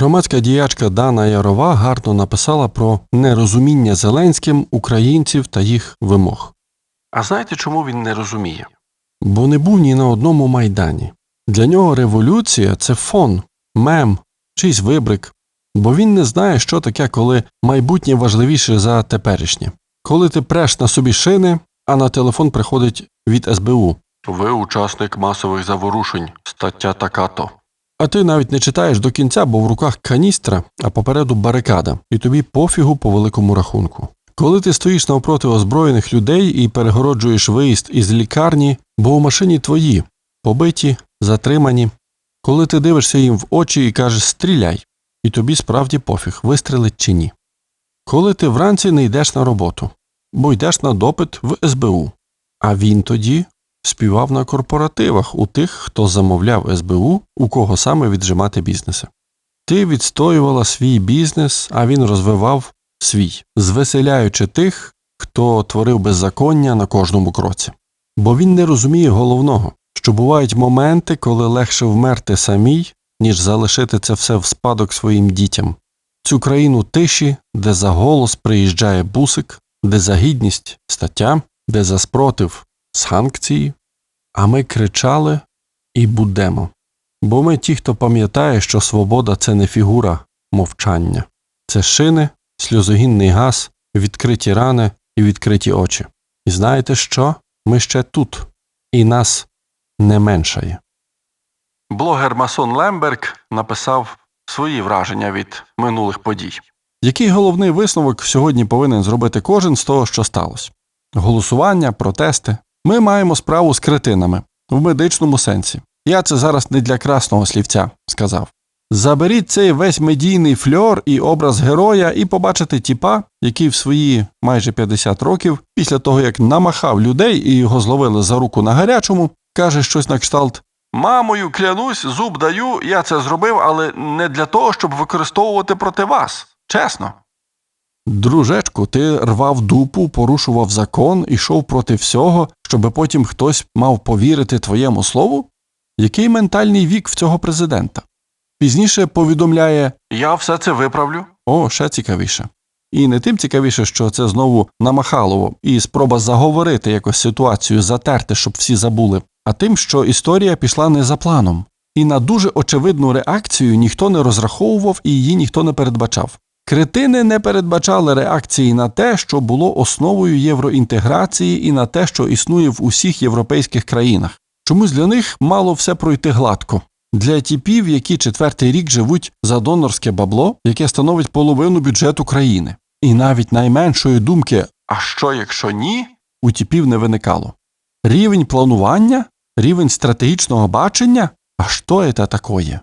Громадська діячка Дана Ярова гарно написала про нерозуміння Зеленським українців та їх вимог. А знаєте, чому він не розуміє? Бо не був ні на одному майдані. Для нього революція це фон, мем, чийсь вибрик, бо він не знає, що таке, коли майбутнє важливіше за теперішнє. Коли ти преш на собі шини, а на телефон приходить від СБУ. Ви учасник масових заворушень, стаття така-то. А ти навіть не читаєш до кінця, бо в руках каністра, а попереду барикада, і тобі пофігу по великому рахунку. Коли ти стоїш навпроти озброєних людей і перегороджуєш виїзд із лікарні, бо у машині твої, побиті, затримані, коли ти дивишся їм в очі і кажеш стріляй, і тобі справді пофіг, вистрелить чи ні. Коли ти вранці не йдеш на роботу, бо йдеш на допит в СБУ, а він тоді співав на корпоративах у тих, хто замовляв СБУ, у кого саме віджимати бізнеси. Ти відстоювала свій бізнес, а він розвивав свій, звеселяючи тих, хто творив беззаконня на кожному кроці. Бо він не розуміє головного, що бувають моменти, коли легше вмерти самій, ніж залишити це все в спадок своїм дітям. Цю країну тиші, де за голос приїжджає бусик, де за гідність стаття, де за спротив санкції, а ми кричали і будемо. Бо ми ті, хто пам'ятає, що свобода це не фігура мовчання, це шини, сльозогінний газ, відкриті рани і відкриті очі. І знаєте що? Ми ще тут, і нас не меншає. Блогер Масон Лемберг написав свої враження від минулих подій. Який головний висновок сьогодні повинен зробити кожен з того, що сталося? Голосування, протести. Ми маємо справу з кретинами в медичному сенсі. Я це зараз не для красного слівця сказав. Заберіть цей весь медійний фльор і образ героя, і побачите тіпа, який в свої майже 50 років, після того як намахав людей і його зловили за руку на гарячому, каже щось на кшталт Мамою, клянусь, зуб даю, я це зробив, але не для того, щоб використовувати проти вас. Чесно. Дружечку, ти рвав дупу, порушував закон, ішов проти всього, щоби потім хтось мав повірити твоєму слову? Який ментальний вік в цього президента? Пізніше повідомляє Я все це виправлю. О, ще цікавіше. І не тим цікавіше, що це знову намахалово, і спроба заговорити якось ситуацію, затерти, щоб всі забули, а тим, що історія пішла не за планом. І на дуже очевидну реакцію ніхто не розраховував і її ніхто не передбачав. Кретини не передбачали реакції на те, що було основою євроінтеграції, і на те, що існує в усіх європейських країнах. Чомусь для них мало все пройти гладко. Для тіпів, які четвертий рік живуть за донорське бабло, яке становить половину бюджету країни. І навіть найменшої думки а що якщо ні, у тіпів не виникало. Рівень планування, рівень стратегічного бачення, а що це такое?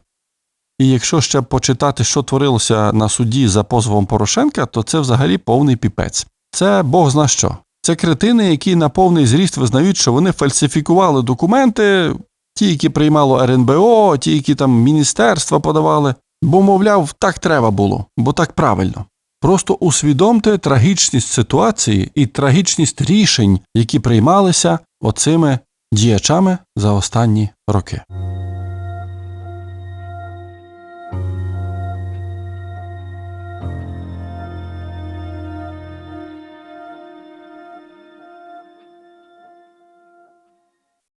І якщо ще почитати, що творилося на суді за позовом Порошенка, то це взагалі повний піпець. Це Бог зна що. Це кретини, які на повний зріст визнають, що вони фальсифікували документи, ті, які приймало РНБО, ті, які там міністерства подавали, бо, мовляв, так треба було, бо так правильно. Просто усвідомте трагічність ситуації і трагічність рішень, які приймалися оцими діячами за останні роки.